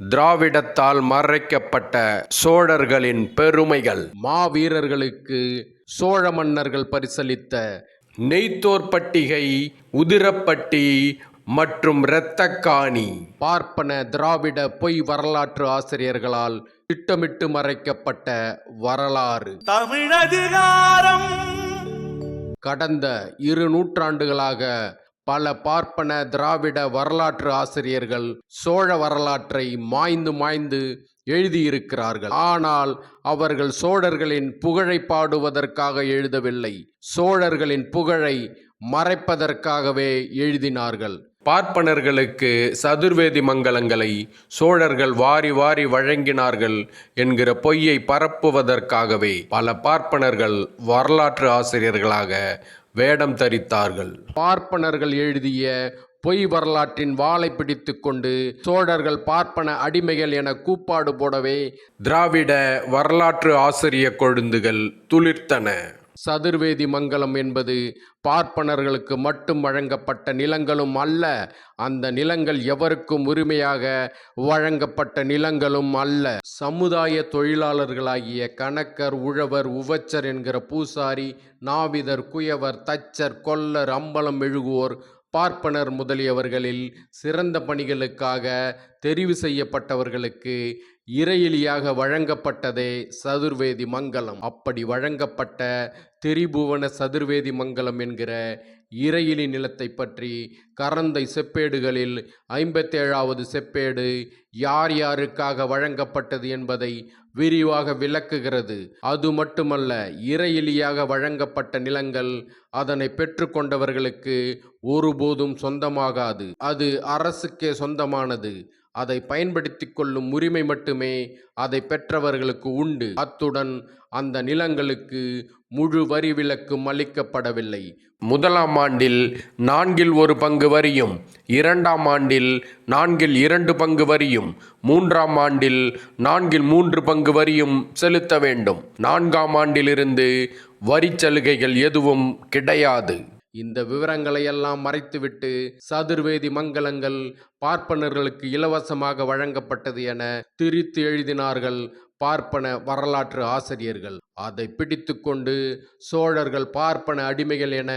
திராவிடத்தால் மறைக்கப்பட்ட சோழர்களின் பெருமைகள். மாவீரர்களுக்கு சோழ மன்னர்கள் பரிசளித்த நெய்த்தோர் பட்டிகை உதிரப்பட்டி மற்றும் இரத்தக்காணி. பார்ப்பன திராவிட பொய் வரலாற்று ஆசிரியர்களால் திட்டமிட்டு மறைக்கப்பட்ட வரலாறு. தமிழதிகாரம். கடந்த இரு நூற்றாண்டுகளாக பல பார்ப்பன திராவிட வரலாற்று ஆசிரியர்கள் சோழ வரலாற்றை மாய்ந்து மாய்ந்து எழுதியிருக்கிறார்கள். ஆனால் அவர்கள் சோழர்களின் புகழை பாடுவதற்காக எழுதவில்லை. சோழர்களின் புகழை மறைப்பதற்காகவே எழுதினார்கள். பார்ப்பனர்களுக்கு சதுர்வேதி மங்கலங்களை சோழர்கள் வாரி வாரி வழங்கினார்கள் என்கிற பொய்யை பரப்புவதற்காகவே பல பார்ப்பனர்கள் வரலாற்று ஆசிரியர்களாக வேடம் தரித்தார்கள். பார்ப்பனர்கள் எழுதிய பொய் வரலாற்றின் வாளை பிடித்துக்கொண்டு சோழர்கள் பார்ப்பன அடிமைகள் என கூப்பாடு போடவே திராவிட வரலாற்று ஆசிரிய கொழுந்துகள் துளிர்த்தன. சதுர்வேதி மங்கலம் என்பது பார்ப்பனர்களுக்கு மட்டும் வழங்கப்பட்ட நிலங்களும் அல்ல அந்த நிலங்கள் எவருக்கும் உரிமையாக வழங்கப்பட்ட நிலங்களும் அல்ல. சமுதாய தொழிலாளர்களாகிய கணக்கர் உழவர் உவச்சர் என்கிற பூசாரி நாவிதர் குயவர் தச்சர் கொல்லர் அம்பலம் எழுகுவோர் பார்ப்பனர் முதலியவர்களில் சிறந்த பணிகளுக்காக தெரிவு செய்யப்பட்டவர்களுக்கு இறையிலியாக வழங்கப்பட்டதே சதுர்வேதி மங்கலம். அப்படி வழங்கப்பட்ட திரிபுவன சதுர்வேதி மங்கலம் என்கிற இறையிலி நிலத்தை பற்றி கரந்தை செப்பேடுகளில் ஐம்பத்தேழாவது செப்பேடு யார் யாருக்காக வழங்கப்பட்டது என்பதை விரிவாக விளக்குகிறது. அது மட்டுமல்ல இறையிலியாக வழங்கப்பட்ட நிலங்கள் அதனை பெற்றுக்கொண்டவர்களுக்கு ஒருபோதும் சொந்தமாகாது. அது அரசுக்கே சொந்தமானது. அதை பயன்படுத்தி கொள்ளும் உரிமை மட்டுமே அதை பெற்றவர்களுக்கு உண்டு. அத்துடன் அந்த நிலங்களுக்கு முழு வரி விலக்கும் அளிக்கப்படவில்லை. முதலாம் ஆண்டில் நான்கில் ஒரு பங்கு வரியும் இரண்டாம் ஆண்டில் நான்கில் இரண்டு பங்கு வரியும் மூன்றாம் ஆண்டில் நான்கில் மூன்று பங்கு வரியும் செலுத்த வேண்டும். நான்காம் ஆண்டிலிருந்து வரிச் சலுகைகள் எதுவும் கிடையாது. இந்த விவரங்களையெல்லாம் மறைத்துவிட்டு சதுர்வேதி மங்கலங்கள் பார்ப்பனர்களுக்கு இலவசமாக வழங்கப்பட்டது என திரித்து எழுதினார்கள் பார்ப்பன வரலாற்று ஆசிரியர்கள். அதை பிடித்துக்கொண்டு சோழர்கள் பார்ப்பன அடிமைகள் என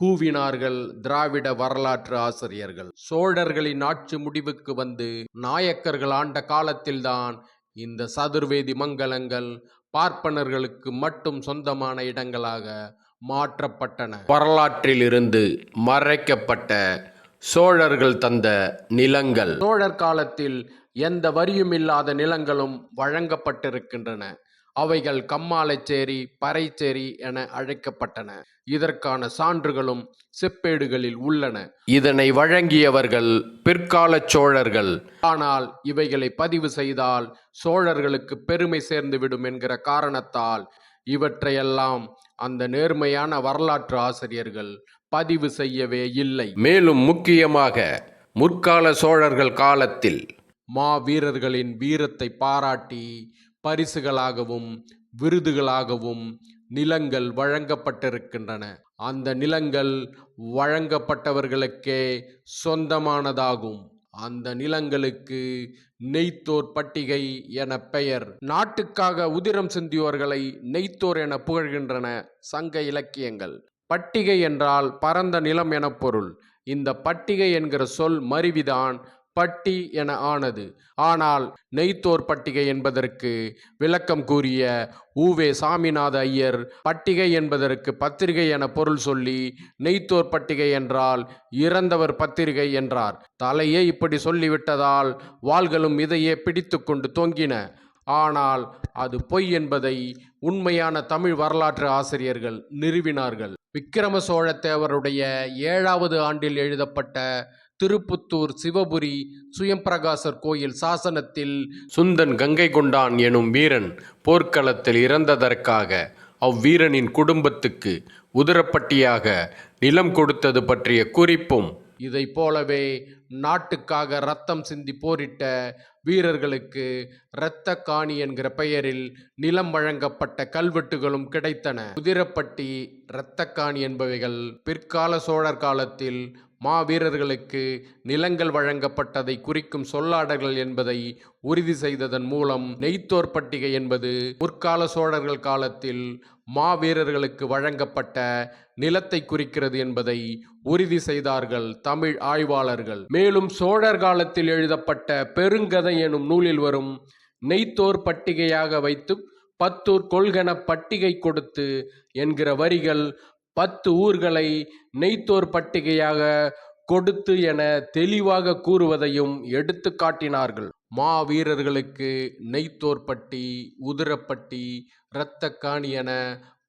கூவினார்கள் திராவிட வரலாற்று ஆசிரியர்கள். சோழர்களின் ஆட்சி முடிவுக்கு வந்து நாயக்கர்கள் ஆண்ட காலத்தில்தான் இந்த சதுர்வேதி மங்கலங்கள் பார்ப்பனர்களுக்கு மட்டும் சொந்தமான இடங்களாக மாற்றப்பட்டன. வரலாற்றிலிருந்து மறைக்கப்பட்ட சோழர்கள் தந்த நிலங்கள். சோழர் காலத்தில் எந்த வரியும் இல்லாத நிலங்களும் வழங்கப்பட்டிருக்கின்றன. அவைகள் கம்மாலச்சேரி பறைச்சேரி என அழைக்கப்பட்டன. இதற்கான சான்றுகளும் செப்பேடுகளில் உள்ளன. இதனை வழங்கியவர்கள் பிற்கால சோழர்கள். ஆனால் இவைகளை பதிவு செய்தால் சோழர்களுக்கு பெருமை சேர்ந்துவிடும் என்கிற காரணத்தால் இவற்றையெல்லாம் அந்த நேர்மையான வரலாற்று ஆசிரியர்கள் பதிவு செய்யவே இல்லை. மேலும் முக்கியமாக முற்கால சோழர்கள் காலத்தில் மா வீரர்களின் வீரத்தை பாராட்டி பரிசுகளாகவும் விருதுகளாகவும் நிலங்கள் வழங்கப்பட்டிருக்கின்றன. அந்த நிலங்கள் வழங்கப்பட்டவர்களுக்கே சொந்தமானதாகும். அந்த நிலங்களுக்கு நெய்த்தோர் பட்டிகை என பெயர். நாட்டுக்காக உதிரம் சிந்தியோர்களை நெய்த்தோர் என புகழ்கின்றன சங்க இலக்கியங்கள். பட்டிகை என்றால் பரந்த நிலம் என பொருள். இந்த பட்டிகை என்கிற சொல் மருவிதான் பட்டி என ஆனது. ஆனால் நெய்த்தோர் பட்டிகை என்பதற்கு விளக்கம் கூறிய ஊவே சாமிநாத ஐயர் பட்டிகை என்பதற்கு பத்திரிகை என பொருள் சொல்லி நெய்த்தோர் பட்டிகை என்றால் இறந்தவர் பத்திரிகை என்றார். தலையே இப்படி சொல்லிவிட்டதால் வாள்களும் இதையே பிடித்து கொண்டு தொங்கின. ஆனால் அது பொய் என்பதை உண்மையான தமிழ் வரலாற்று ஆசிரியர்கள் நிறுவினார்கள். விக்கிரம சோழ தேவருடைய ஏழாவது ஆண்டில் எழுதப்பட்ட திருப்புத்தூர் சிவபுரி சுயம்பிரகாசர் கோயில் சாசனத்தில் சுந்தன் கங்கை கொண்டான் எனும் வீரன் போர்க்களத்தில் இறந்ததற்காக அவ்வீரனின் குடும்பத்துக்கு உதிரப்பட்டியாக நிலம் கொடுத்தது பற்றிய குறிப்பும் இதைப் போலவே நாட்டுக்காக ரத்தம் சிந்தி போரிட்ட வீரர்களுக்கு இரத்த காணி என்கிற பெயரில் நிலம் வழங்கப்பட்ட கல்வெட்டுகளும் கிடைத்தன. குதிரப்பட்டி இரத்த காணி என்பவைகள் பிற்கால சோழர் காலத்தில் மாவீரர்களுக்கு நிலங்கள் வழங்கப்பட்டதை குறிக்கும் சொல்லாடல்கள் என்பதை உறுதி செய்ததன் மூலம் நெய்த்தோர் பட்டிகை என்பது முற்கால சோழர்கள் காலத்தில் மாவீரர்களுக்கு வழங்கப்பட்ட நிலத்தை குறிக்கிறது என்பதை உறுதி செய்தார்கள் தமிழ் ஆய்வாளர்கள். மேலும் சோழர் காலத்தில் எழுதப்பட்ட பெருங்கதை எனும் நூலில் வரும் நெய்த்தோர் பட்டிகையாக வைத்து பத்தூர் கொள்கன பட்டிகை கொடுத்து என்கிற வரிகள் பத்து ஊர்களை நெய்த்தோர் பட்டிகையாக கொடுத்து என தெளிவாக கூறுவதையும் எடுத்து காட்டினார்கள். மாவீரர்களுக்கு நெய்த்தோர்பட்டி உதிரப்பட்டி இரத்தக்காணி என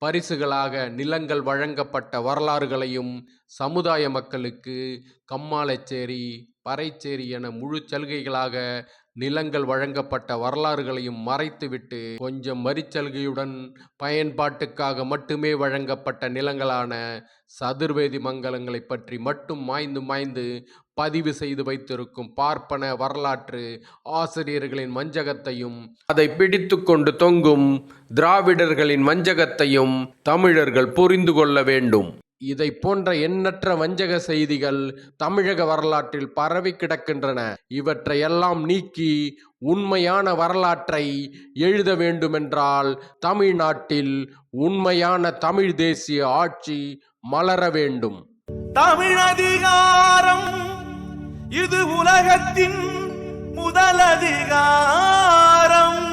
பரிசுகளாக நிலங்கள் வழங்கப்பட்ட வரலாறுகளையும் சமுதாய மக்களுக்கு கம்மாளச்சேரி பறைச்சேரி என முழு சலுகைகளாக நிலங்கள் வழங்கப்பட்ட வரலாறுகளையும் மறைத்துவிட்டு கொஞ்சம் வரிச்சலுகையுடன் பயன்பாட்டுக்காக மட்டுமே வழங்கப்பட்ட நிலங்களான சதுர்வேதி மங்கலங்களை பற்றி மட்டும் மாய்ந்து மாய்ந்து பதிவு செய்து வைத்திருக்கும் பார்ப்பன வரலாற்று ஆசிரியர்களின் வஞ்சகத்தையும் அதை பிடித்து கொண்டு தொங்கும் திராவிடர்களின் வஞ்சகத்தையும் தமிழர்கள் புரிந்து கொள்ள வேண்டும். இதை போன்ற எண்ணற்ற வஞ்சக செய்திகள் தமிழக வரலாற்றில் பரவி கிடக்கின்றன. இவற்றையெல்லாம் நீக்கி உண்மையான வரலாற்றை எழுத வேண்டுமென்றால் தமிழ்நாட்டில் உண்மையான தமிழ் தேசிய ஆட்சி மலர வேண்டும். தமிழதிகாரம் இது உலகத்தின் முதலதிகாரம்